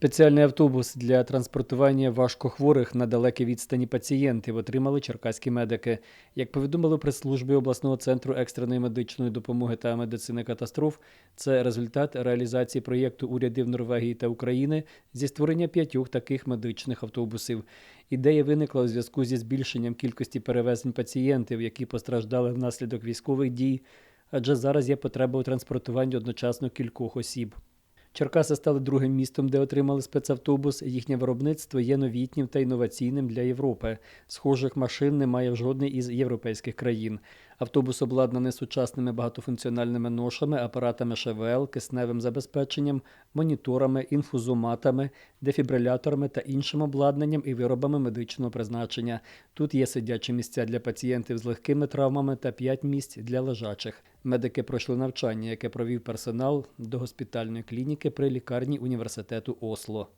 Спеціальний автобус для транспортування важкохворих на далекій відстані пацієнтів отримали черкаські медики. Як повідомили в прес-службі обласного центру екстреної медичної допомоги та медицини катастроф, це результат реалізації проєкту урядів Норвегії та України зі створення п'ятьох таких медичних автобусів. Ідея виникла у зв'язку зі збільшенням кількості перевезень пацієнтів, які постраждали внаслідок військових дій, адже зараз є потреба у транспортуванні одночасно кількох осіб. Черкаси стали другим містом, де отримали спецавтобус. Їхнє виробництво є новітнім та інноваційним для Європи. Схожих машин немає в жодній із європейських країн. Автобус обладнаний сучасними багатофункціональними ношами, апаратами ШВЛ, кисневим забезпеченням, моніторами, інфузоматами, дефібриляторами та іншим обладнанням і виробами медичного призначення. Тут є сидячі місця для пацієнтів з легкими травмами та 5 місць для лежачих. Медики пройшли навчання, яке провів персонал до госпітальної клініки при лікарні університету Осло.